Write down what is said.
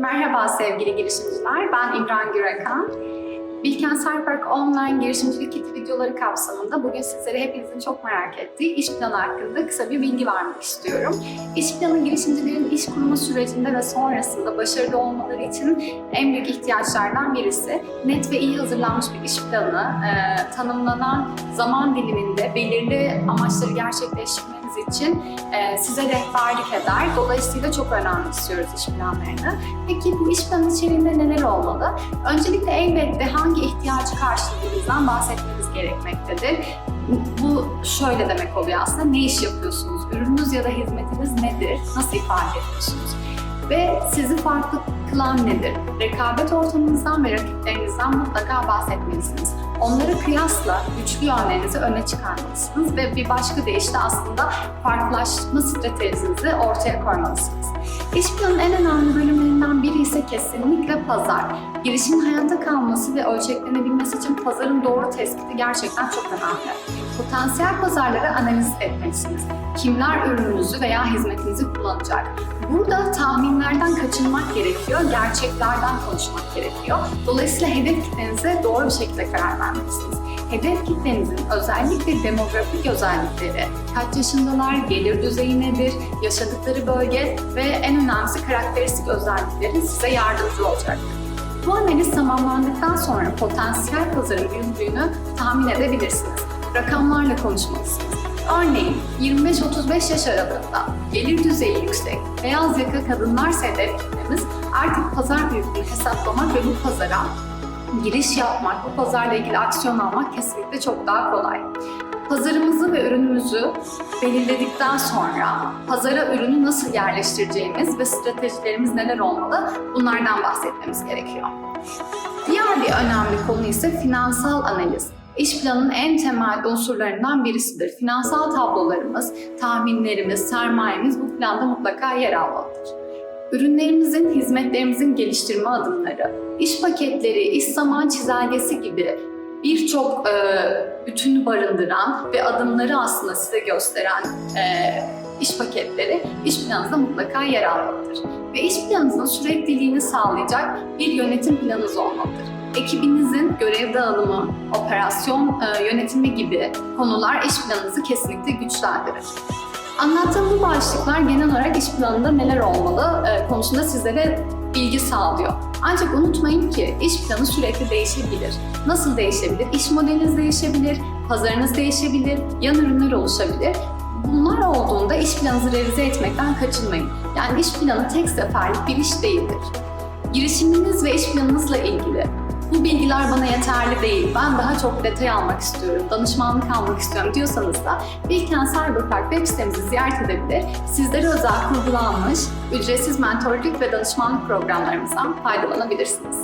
Merhaba sevgili girişimciler, ben İmran Gürekan. Bilkent Cyberpark Online girişimcilik kiti videoları kapsamında bugün sizlere hepinizin çok merak ettiği iş planı hakkında kısa bir bilgi vermek istiyorum. İş planı girişimcilerin iş kurma sürecinde ve sonrasında başarılı olmaları için en büyük ihtiyaçlardan birisi. Net ve iyi hazırlanmış bir iş planı, e, tanımlanan zaman diliminde belirli amaçları gerçekleştirmeniz için e, size rehberlik eder. Dolayısıyla çok önemsiyoruz iş planlarını. Peki bu iş planı içeriğinde neler olmalı? Öncelikle elbette hangi ihtiyacı karşıladığınızdan bahsetmeniz gerekmektedir. Bu şöyle demek oluyor aslında ne iş yapıyorsunuz, ürününüz ya da hizmetiniz nedir, nasıl ifade ediyorsunuz? Ve sizi farklı kılan nedir? Rekabet ortamınızdan ve rakiplerinizden mutlaka bahsetmelisiniz. Onlara kıyasla güçlü yönlerinizi öne çıkarmalısınız ve bir başka deyişle aslında farklılaşma stratejinizi ortaya koymalısınız. İş planının en önemli ise kesinlikle pazar. Girişimin hayatta kalması ve ölçeklenebilmesi için pazarın doğru tespiti gerçekten çok önemli. Potansiyel pazarları analiz etmelisiniz. Kimler ürününüzü veya hizmetinizi kullanacak? Burada tahminlerden kaçınmak gerekiyor, gerçeklerden konuşmak gerekiyor. Dolayısıyla hedef kitlenize doğru bir şekilde karar vermelisiniz. Hedef kitlenizin özellikle demografik özellikleri, kaç yaşındalar, gelir düzeyi nedir, yaşadıkları bölge ve en önemlisi karakteristik özellikleri size yardımcı olacaktır. Bu analiz tamamlandıktan sonra potansiyel pazarın büyüklüğünü tahmin edebilirsiniz. Rakamlarla konuşmalısınız. Örneğin 25-35 yaş aralığında gelir düzeyi yüksek, beyaz yaka kadınlarsa hedef kitlemiz artık pazar büyüklüğünü hesaplamak ve bu pazara giriş yapmak, bu pazarla ilgili aksiyon almak kesinlikle çok daha kolay. Pazarımızı ve ürünümüzü belirledikten sonra pazara ürünü nasıl yerleştireceğimiz ve stratejilerimiz neler olmalı bunlardan bahsetmemiz gerekiyor. Diğer bir önemli konu ise finansal analiz. İş planının en temel unsurlarından birisidir. Finansal tablolarımız, tahminlerimiz, sermayemiz bu planda mutlaka yer almalıdır. Ürünlerimizin, hizmetlerimizin geliştirme adımları, iş paketleri, iş zaman çizelgesi gibi birçok e, bütünü barındıran ve adımları aslında size gösteren e, iş paketleri iş planınızda mutlaka yer almalıdır. Ve iş planınızın sürekliliğini sağlayacak bir yönetim planınız olmalıdır. Ekibinizin görev dağılımı, operasyon e, yönetimi gibi konular iş planınızı kesinlikle güçlendirir. Anlattığım bu başlıklar genel olarak iş planında neler olmalı e, konusunda sizlere bilgi sağlıyor. Ancak unutmayın ki iş planı sürekli değişebilir. Nasıl değişebilir? İş modeliniz değişebilir, pazarınız değişebilir, yan ürünler oluşabilir. Bunlar olduğunda iş planınızı revize etmekten kaçınmayın. Yani iş planı tek seferlik bir iş değildir. Girişiminiz ve iş planınızla ilgili bu bilgiler bana yeterli değil, ben daha çok detay almak istiyorum, danışmanlık almak istiyorum diyorsanız da Bilkent Cyberpark web sitemizi ziyaret edebilir, sizlere özel kurgulanmış ücretsiz mentorluk ve danışmanlık programlarımızdan faydalanabilirsiniz.